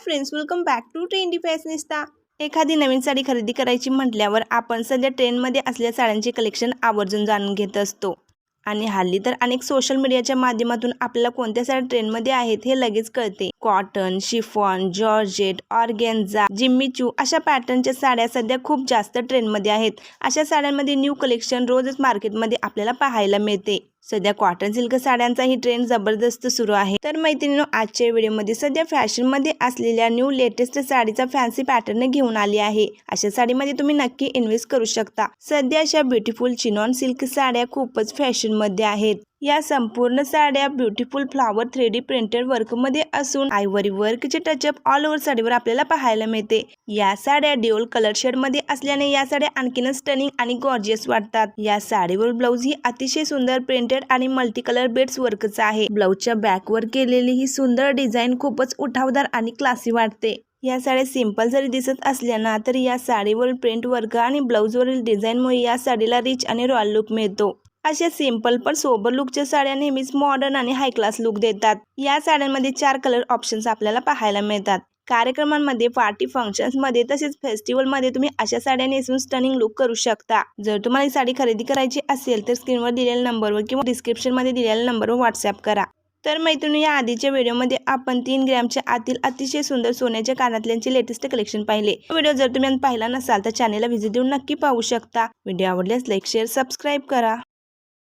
Friends welcome back to trendy fashionista एखादी नवीन साडी खरेदी करायची म्हटल्यावर आपण सध्या ट्रेंडमध्ये असलेल्या साड्यांचे कलेक्शन आवर्जून जाणून घेत असतो. आणि हल्ली तर अनेक सोशल मीडियाच्या माध्यमातून आपल्याला कोणत्या साड्या ट्रेंडमध्ये आहेत हे लगेच कळते. Cotton chiffon georgette organza Jimmy Choo अशा पॅटर्नच्या साड्या सध्या खूप जास्त ट्रेंडमध्ये आहेत. अशा साड्यांमध्ये न्यू कलेक्शन रोजच मार्केटमध्ये आपल्याला पाहायला मिळते. सध्या कॉटन सिल्क साड्यांचाही ट्रेंड जबरदस्त सुरू आहे. तर मैत्रिणी आजच्या व्हिडिओमध्ये सध्या फॅशनमध्ये असलेल्या न्यू लेटेस्ट साडीचा फॅन्सी पॅटर्न घेऊन आली आहे. अशा साडीमध्ये तुम्ही नक्की इन्व्हेस्ट करू शकता. सध्या अशा ब्युटिफुल चिनॉन सिल्क साड्या खूपच फॅशनमध्ये आहेत. या संपूर्ण साड्या beautiful flower three D printed वर्कमध्ये असून आयवरी वर्कचे टचअप ऑल ओव्हर साडीवर आपल्याला पाहायला मिळते. या साड्या डिओल कलर शेडमध्ये असल्याने या साड्या आणखीनच स्टनिंग आणि गॉर्जियस वाटतात. या साडीवर ब्लाऊज ही अतिशय सुंदर प्रिंटेड आणि मल्टी कलर बेड्स वर्कचा आहे ब्लाऊजच्या बॅकवर केलेली ही सुंदर डिझाईन खूपच उठावदार आणि क्लासी वाटते. या साड्या सिंपल जरी दिसत असल्या ना तरी या साडीवरील प्रिंट वर्क आणि ब्लाऊजवरील डिझाईनमुळे या साडीला रिच आणि रॉयल लुक मिळतो. अशा सिंपल पण सोबर लुकच्या साड्या नेहमीच मॉडर्न आणि हाय क्लास लुक देतात. या साड्यांमध्ये चार कलर ऑप्शन्स आपल्याला पाहायला मिळतात. कार्यक्रमांमध्ये पार्टी फंक्शन्समध्ये तसेच फेस्टिवलमध्ये तुम्ही अशा साड्या नेसून स्टनिंग लुक करू शकता. जर तुम्हाला ही साडी खरेदी करायची असेल तर स्क्रीनवर दिलेल्या नंबरवर किंवा डिस्क्रिप्शनमध्ये दिलेल्या नंबरवर व्हॉट्सअप करा. तर मैत्रिणी या आधीच्या व्हिडिओमध्ये आपण तीन ग्रॅमच्या आतील अतिशय सुंदर सोन्याच्या कानातल्यांचे लेटेस्ट कलेक्शन पाहिले. व्हिडिओ जर तुम्ही पाहिला नसाल तर चॅनेलला व्हिजिट देऊन नक्की पाहू शकता. व्हिडिओ आवडल्यास लाईक शेअर सबस्क्राईब करा.